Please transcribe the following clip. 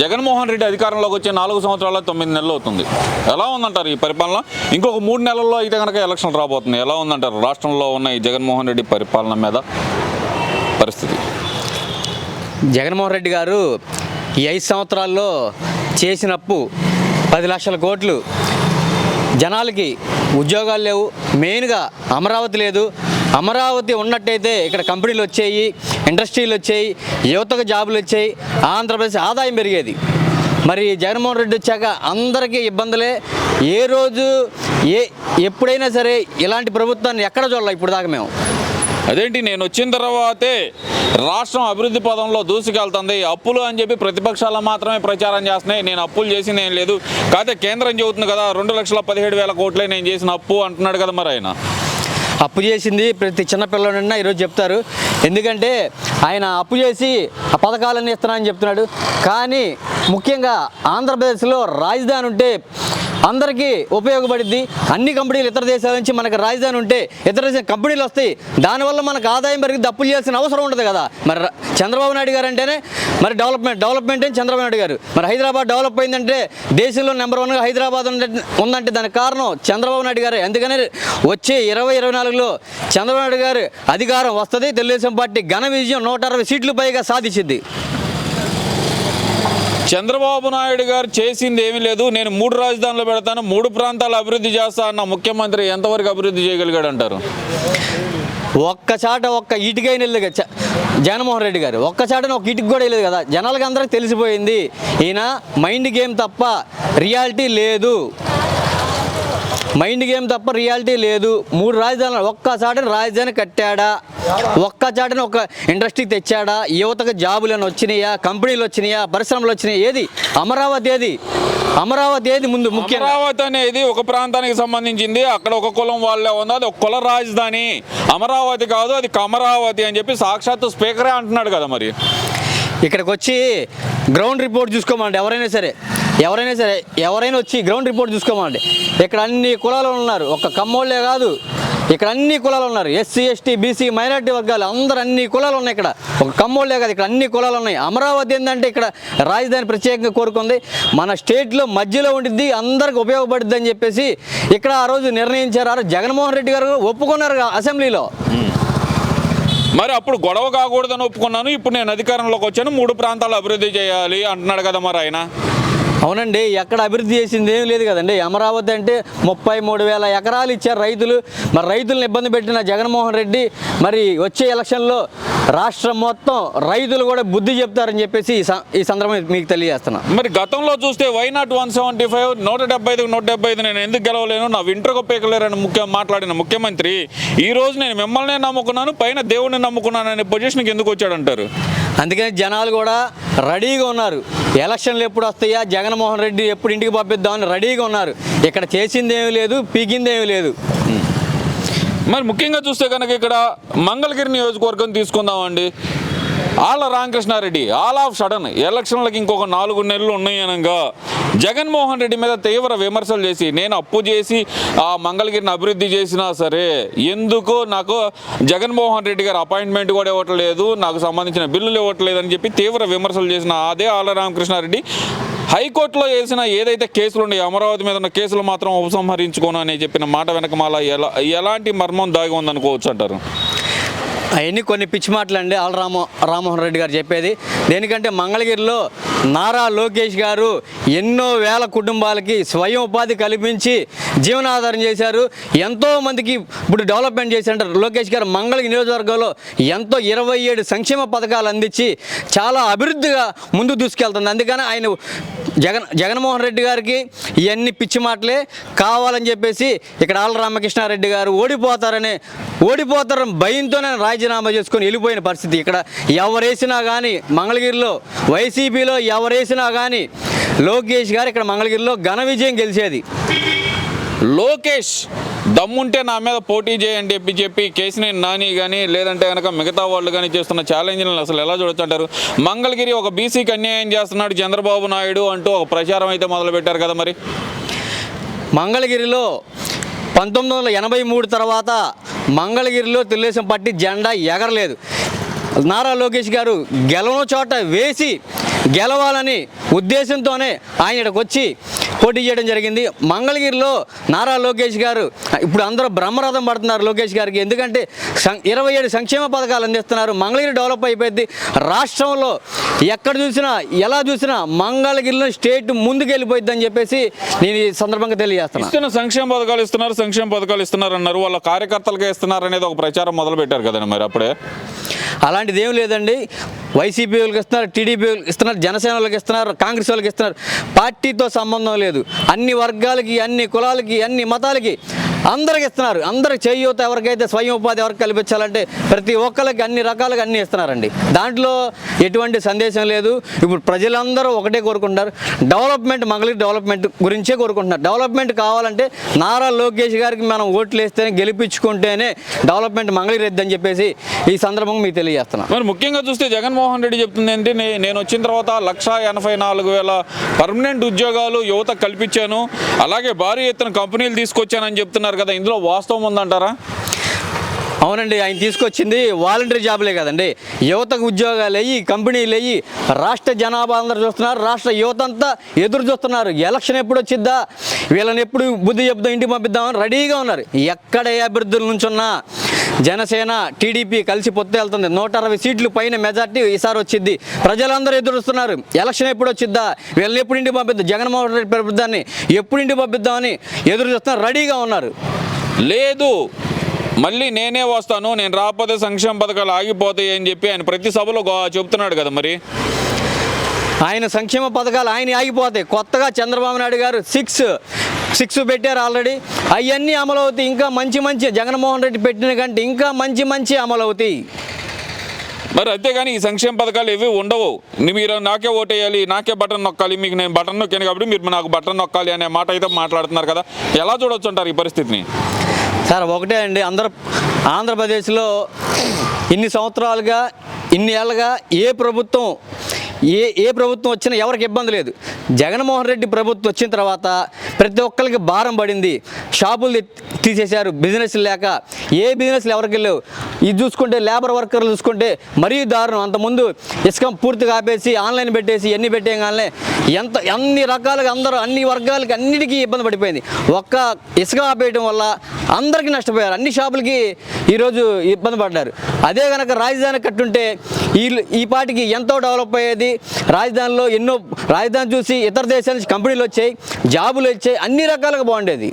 జగన్మోహన్ రెడ్డి అధికారంలోకి వచ్చే నాలుగు సంవత్సరాల తొమ్మిది నెలలు అవుతుంది. ఎలా ఉందంటారు ఈ పరిపాలన? ఇంకొక మూడు నెలల్లో అయితే కనుక ఎలక్షన్ రాబోతుంది. ఎలా ఉందంటారు? రాష్ట్రంలో ఉన్న ఈ జగన్మోహన్ రెడ్డి పరిపాలన మీద పరిస్థితి? జగన్మోహన్ రెడ్డి గారు ఈ ఐదు సంవత్సరాల్లో చేసిన అప్పు పది లక్షల కోట్లు. జనాలకి ఉద్యోగాలు లేవు. మెయిన్గా అమరావతి లేదు. అమరావతి ఉన్నట్టయితే ఇక్కడ కంపెనీలు వచ్చాయి ఇండస్ట్రీలు వచ్చాయి యువతకు జాబులు వచ్చాయి ఆంధ్రప్రదేశ్ ఆదాయం పెరిగేది. మరి జగన్మోహన్ రెడ్డి వచ్చాక అందరికీ ఇబ్బందులే. ఏ రోజు ఏ ఎప్పుడైనా సరే ఇలాంటి ప్రభుత్వాన్ని ఎక్కడ చూడాలి ఇప్పుడు దాకా మేము? అదేంటి నేను వచ్చిన తర్వాతే రాష్ట్రం అభివృద్ధి పదంలో దూసుకెళ్తుంది. అప్పులు అని చెప్పి ప్రతిపక్షాలు మాత్రమే ప్రచారం చేస్తున్నాయి. నేను అప్పులు చేసింది ఏం లేదు. కాకపోతే కేంద్రం చెబుతుంది కదా రెండు లక్షల పదిహేడు వేల కోట్లే నేను చేసిన అప్పు అంటున్నాడు కదా మరి ఆయన. అప్పు చేసింది ప్రతి చిన్నపిల్లడన్నా ఈరోజు చెప్తారు. ఎందుకంటే ఆయన అప్పు చేసి ఆ పథకాలన్నీ ఇస్తున్నానని చెప్తున్నాడు. కానీ ముఖ్యంగా ఆంధ్రప్రదేశ్లో రాజధాని ఉంటే అందరికీ ఉపయోగపడిద్ది. అన్ని కంపెనీలు ఇతర దేశాల నుంచి మనకు రాజధాని ఉంటే ఇతర దేశ కంపెనీలు వస్తాయి. దానివల్ల మనకు ఆదాయం పెరిగి అప్పులు చేయాల్సిన అవసరం ఉండదు కదా. మరి చంద్రబాబు నాయుడు గారు అంటేనే మరి డెవలప్మెంట్ డెవలప్మెంట్ అని చంద్రబాబు నాయుడు గారు? మరి హైదరాబాద్ డెవలప్ అయిందంటే దేశంలో నెంబర్ వన్గా హైదరాబాద్ ఉందంటే- ఉందంటే దానికి కారణం చంద్రబాబు నాయుడు గారే. ఎందుకనే వచ్చే ఇరవై ఇరవై నాలుగులో చంద్రబాబు నాయుడు గారు అధికారం వస్తుంది. తెలుగుదేశం పార్టీ ఘన విజయం నూట అరవై సీట్లు పైగా సాధించింది. చంద్రబాబు నాయుడు గారు చేసింది ఏమీ లేదు. నేను మూడు రాజధానులు పెడతాను మూడు ప్రాంతాలు అభివృద్ధి చేస్తా అన్న ముఖ్యమంత్రి ఎంతవరకు అభివృద్ధి చేయగలిగాడు అంటారు ఒక్క చాట ఒక్క ఇటుకైన వెళ్ళదు కదా జగన్మోహన్ రెడ్డి గారు. ఒక్క చాటన ఒక ఇటుకు కూడా వెళ్ళదు కదా. జనాలకి అందరికి తెలిసిపోయింది. ఈయన మైండ్ గేమ్ తప్ప రియాలిటీ లేదు. మైండ్ గేమ్ తప్ప రియాలిటీ లేదు. మూడు రాజధానులు ఒక్క చాటన రాజధాని కట్టాడా? ఒక్క చాటన ఒక ఇండస్ట్రీ తెచ్చాడా? యువతకు జాబులు అని వచ్చినాయా? కంపెనీలు వచ్చినాయా? పరిశ్రమలు వచ్చినాయా? ఏది? అమరావతి ఏది? అమరావతి ఏది ముందు ముఖ్యంగా? అమరావతి అనేది ఒక ప్రాంతానికి సంబంధించింది. అక్కడ ఒక కులం వాళ్ళే ఉంది అది ఒక కుల రాజధాని. అమరావతి కాదు అది కమరావతి అని చెప్పి సాక్షాత్తు స్పీకరే అంటున్నాడు కదా మరి. ఇక్కడికి వచ్చి గ్రౌండ్ రిపోర్ట్ చూసుకోమండి ఎవరైనా సరే. ఎవరైనా సరే ఎవరైనా వచ్చి గ్రౌండ్ రిపోర్ట్ చూసుకోమండి ఇక్కడ అన్ని కులాలు ఉన్నారు. ఒక కమ్మోళ్ళే కాదు. ఇక్కడ అన్ని కులాలు ఉన్నారు. ఎస్సీ ఎస్టీ బీసీ మైనార్టీ వర్గాలు అందరు అన్ని కులాలు ఉన్నాయి ఇక్కడ. ఒక కమ్మోళ్ళే కాదు ఇక్కడ అన్ని కులాలు ఉన్నాయి. అమరావతి ఏంటంటే ఇక్కడ రాజధాని ప్రత్యేకంగా కోరుకుంది. మన స్టేట్లో మధ్యలో ఉండిద్ది అందరికి ఉపయోగపడుద్ది అని చెప్పేసి ఇక్కడ ఆ రోజు నిర్ణయించారు. జగన్మోహన్ రెడ్డి గారు ఒప్పుకున్నారు అసెంబ్లీలో. మరి అప్పుడు గొడవ కాకూడదని ఒప్పుకున్నాను. ఇప్పుడు నేను అధికారంలోకి వచ్చాను. మూడు ప్రాంతాలు అభివృద్ధి చేయాలి అంటున్నాడు కదా మరి ఆయన. అవునండి ఎక్కడ అభివృద్ధి చేసింది ఏం లేదు కదండి. అమరావతి అంటే ముప్పై మూడు వేల ఎకరాలు ఇచ్చారు రైతులు. మరి రైతులను ఇబ్బంది పెట్టిన జగన్మోహన్ రెడ్డి మరి వచ్చే ఎలక్షన్లో రాష్ట్రం మొత్తం రైతులు కూడా బుద్ధి చెప్తారని చెప్పేసి ఈ సందర్భం మీకు తెలియజేస్తున్నా. మరి గతంలో చూస్తే why not one seventy five నూట డెబ్బై ఐదు నూట డెబ్బై ఐదు నేను ఎందుకు గెలవలేను? నా వింటర్ గొప్పలేరని ముఖ్య మాట్లాడిన ముఖ్యమంత్రి ఈ రోజు నేను మిమ్మల్నే నమ్ముకున్నాను పైన దేవుడిని నమ్ముకున్నాను అనే పొజిషన్కి ఎందుకు వచ్చాడంటారు? అందుకని జనాలు కూడా రెడీగా ఉన్నారు. ఎలక్షన్లు ఎప్పుడు వస్తాయా? జగన్మోహన్ రెడ్డి ఎప్పుడు ఇంటికి పంపిద్దామని రెడీగా ఉన్నారు. ఇక్కడ చేసింది ఏమీ లేదు పీకిందేమీ లేదు. మరి ముఖ్యంగా చూస్తే కనుక ఇక్కడ మంగళగిరి నియోజకవర్గం తీసుకుందామండి. ఆళ్ళ రామకృష్ణారెడ్డి ఆల్ ఆఫ్ సడన్ ఎలక్షన్లకు ఇంకొక నాలుగు నెలలు ఉన్నాయనగా జగన్మోహన్ రెడ్డి మీద తీవ్ర విమర్శలు చేసి నేను అప్పు చేసి ఆ మంగళగిరిని అభివృద్ధి చేసినా సరే ఎందుకు నాకు జగన్మోహన్ రెడ్డి గారు అపాయింట్మెంట్ కూడా ఇవ్వట్లేదు నాకు సంబంధించిన బిల్లులు ఇవ్వట్లేదు అని చెప్పి తీవ్ర విమర్శలు చేసిన అదే ఆళ్ళ రామకృష్ణారెడ్డి. హైకోర్టులో వేసిన ఏదైతే కేసులు ఉన్నాయో అమరావతి మీద ఉన్న కేసులు మాత్రం ఉపసంహరించుకోను అని చెప్పిన మాట వెనక మాల ఎలా ఎలాంటి మర్మం దాగి ఉందనుకోవచ్చు అంటారు? అవన్నీ కొన్ని పిచ్చి మాటలు అండి ఆల్ రామ రామ్మోహన్ రెడ్డి గారు చెప్పేది. దేనికంటే మంగళగిరిలో నారా లోకేష్ గారు ఎన్నో వేల కుటుంబాలకి స్వయం ఉపాధి కల్పించి జీవనాధారం చేశారు. ఎంతో మందికి ఇప్పుడు డెవలప్మెంట్ చేశారు లోకేష్ గారు మంగళగి నియోజకవర్గంలో ఎంతో ఇరవై ఏడు సంక్షేమ పథకాలు అందించి చాలా అభివృద్ధిగా ముందు దూసుకెళ్తుంది. అందుకని ఆయన జగన్ జగన్మోహన్ రెడ్డి గారికి ఇవన్నీ పిచ్చి మాటలే కావాలని చెప్పేసి ఇక్కడ ఆళ్ళ రామకృష్ణారెడ్డి గారు ఓడిపోతారని ఓడిపోతారని భయంతోనే రాజీనామా చేసుకొని వెళ్ళిపోయిన పరిస్థితి. ఇక్కడ ఎవరేసినా కానీ మంగళగిరిలో వైసీపీలో ఎవరేసినా కానీ లోకేష్ గారు ఇక్కడ మంగళగిరిలో ఘన విజయం గెలిచేది. లోకేష్ దమ్ముంటే నా మీద పోటీ చేయండి చెప్పి చెప్పి కేసినేని నాని కానీ లేదంటే కనుక మిగతా వాళ్ళు కానీ చేస్తున్న ఛాలెంజ్లను అసలు ఎలా చూడొచ్చు అంటారు? మంగళగిరి ఒక బీసీకి అన్యాయం చేస్తున్నాడు చంద్రబాబు నాయుడు అంటూ ఒక ప్రచారం అయితే మొదలుపెట్టారు కదా మరి? మంగళగిరిలో పంతొమ్మిది వందల ఎనభై మూడు తర్వాత మంగళగిరిలో తెలుగుదేశం పార్టీ జెండా ఎగరలేదు. నారా లోకేష్ గారు గెలవని చోట వేసి గెలవాలని ఉద్దేశంతోనే ఆయన ఇక్కడికి వచ్చి పోటీ చేయడం జరిగింది. మంగళగిరిలో నారా లోకేష్ గారు ఇప్పుడు అందరూ బ్రహ్మరథం పడుతున్నారు లోకేష్ గారికి. ఎందుకంటే ఇరవై ఏడు సంక్షేమ పథకాలు అందిస్తున్నారు. మంగళగిరి డెవలప్ అయిపోయింది. రాష్ట్రంలో ఎక్కడ చూసినా ఎలా చూసినా మంగళగిరిలో స్టేట్ ముందుకు వెళ్ళిపోయింది అని చెప్పేసి నేను ఈ సందర్భంగా తెలియజేస్తున్నాను ఇస్తున్న సంక్షేమ పథకాలు ఇస్తున్నారు సంక్షేమ పథకాలు ఇస్తున్నారు అన్నారు వాళ్ళ కార్యకర్తలకే ఇస్తున్నారు అనేది ఒక ప్రచారం మొదలు పెట్టారు కదండి మరి అప్పుడే? అలాంటిది ఏం లేదండి. వైసీపీ వాళ్ళకి ఇస్తున్నారు టీడీపీ వాళ్ళకి ఇస్తున్నారు జనసేన వాళ్ళకి ఇస్తున్నారు కాంగ్రెస్ వాళ్ళకి ఇస్తున్నారు. పార్టీతో సంబంధం లేదు. అన్ని వర్గాలకి అన్ని కులాలకి అన్ని మతాలకి అందరికి ఇస్తున్నారు. అందరికి చేయూత ఎవరికైతే స్వయం ఉపాధి ఎవరికి కల్పించాలంటే ప్రతి ఒక్కరికి అన్ని రకాలుగా అన్ని ఇస్తున్నారండి. దాంట్లో ఎటువంటి సందేశం లేదు. ఇప్పుడు ప్రజలందరూ ఒకటే కోరుకుంటున్నారు. డెవలప్మెంట్ మంగళగిరి డెవలప్మెంట్ గురించే కోరుకుంటున్నారు. డెవలప్మెంట్ కావాలంటే నారా లోకేష్ గారికి మనం ఓట్లు వేస్తేనే గెలిపించుకుంటేనే డెవలప్మెంట్ మంగళగిరి అని చెప్పేసి ఈ సందర్భంగా మీకు తెలియజేస్తున్నాను మరి ముఖ్యంగా చూస్తే జగన్మోహన్ రెడ్డి చెప్తుంది ఏంటి? నేను వచ్చిన తర్వాత లక్ష ఎనభై నాలుగు వేల పర్మనెంట్ ఉద్యోగాలు యువత కల్పించాను. అలాగే భారీ ఎత్తున కంపెనీలు తీసుకొచ్చానని చెప్తున్నారు కదా ఇందులో వాస్తవం ఉందంటారా? అవునండి ఆయన తీసుకొచ్చింది వాలంటరీ జాబులే కదండి. యువతకు ఉద్యోగాలు అయ్యి కంపెనీలు అయ్యి రాష్ట్ర జనాభా అందరూ చూస్తున్నారు రాష్ట్ర యువత అంతా ఎదురు చూస్తున్నారు. ఎలక్షన్ ఎప్పుడు వచ్చిద్దా? వీళ్ళని ఎప్పుడు బుద్ధి చెప్దాం ఇంటికి పంపిద్దామని రెడీగా ఉన్నారు. ఎక్కడ ఏ అభ్యర్థుల నుంచున్నా జనసేన టీడీపీ కలిసి పొత్తు వెళ్తుంది. నూట అరవై సీట్లు పైన మెజార్టీ ఈసారి వచ్చింది ప్రజలందరూ ఎదురు చూస్తున్నారు ఎలక్షన్ ఎప్పుడు వచ్చిద్దా? వీళ్ళని ఎప్పుడు ఇంటికి పంపిద్దాం? జగన్మోహన్ రెడ్డి ప్రభుత్వాన్ని ఎప్పుడు ఇంటికి పంపిద్దామని ఎదురు చూస్తున్నారు. రెడీగా ఉన్నారు. లేదు. మళ్ళీ నేనే వస్తాను. నేను రాకపోతే సంక్షేమ పథకాలు ఆగిపోతాయి అని చెప్పి ఆయన ప్రతి సభలో చెప్తున్నాడు కదా మరి. ఆయన సంక్షేమ పథకాలు ఆయన ఆగిపోతాయి. కొత్తగా చంద్రబాబు నాయుడు గారు సిక్స్ సిక్స్ పెట్టారు ఆల్రెడీ. అవన్నీ అమలు అవుతాయి ఇంకా మంచి మంచి జగన్మోహన్ రెడ్డి పెట్టిన కంటే ఇంకా మంచి మంచి అమలు అవుతాయి మరి అంతేగాని ఈ సంక్షేమ పథకాలు ఏవి ఉండవు. మీరు నాకే ఓటేయాలి నాకే బటన్ నొక్కాలి మీకు నేను బటన్ నొక్కాను కాబట్టి మీరు నాకు బటన్ నొక్కాలి అనే మాట అయితే మాట్లాడుతున్నారు కదా. ఎలా చూడొచ్చు అంటారు ఈ పరిస్థితిని? సార్ ఒకటే అండి. అందరూ ఆంధ్రప్రదేశ్లో ఇన్ని సంవత్సరాలుగా ఇన్ని ఏళ్ళగా ఏ ప్రభుత్వం ఏ ఏ ప్రభుత్వం వచ్చినా ఎవరికి ఇబ్బంది లేదు. జగన్మోహన్ రెడ్డి ప్రభుత్వం వచ్చిన తర్వాత ప్రతి ఒక్కరికి భారం పడింది. షాపులు తీసేశారు. బిజినెస్ లేక ఏ బిజినెస్లు ఎవరికి లేవు. ఇది చూసుకుంటే లేబర్ వర్కర్లు చూసుకుంటే మరీ దారుణం. అంతకుముందు ఇసుకం పూర్తిగా ఆపేసి ఆన్లైన్ పెట్టేసి ఎన్ని పెట్టేయగానే ఎంత అన్ని రకాలుగా అందరూ అన్ని వర్గాలకి అన్నిటికీ ఇబ్బంది పడిపోయింది. ఒక్క ఇసుక ఆపేయడం వల్ల అందరికీ నష్టపోయారు. అన్ని షాపులకి ఈరోజు ఇబ్బంది పడ్డారు. అదే కనుక రాజధాని కట్టుంటే ఈ ఈ పాటికి ఎంతో డెవలప్ అయ్యేది. రాజధానిలో ఎన్నో రాజధాని చూసి ఇతర దేశాల నుంచి కంపెనీలు వచ్చాయి జాబులు వచ్చాయి అన్ని రకాలుగా బాగుండేది.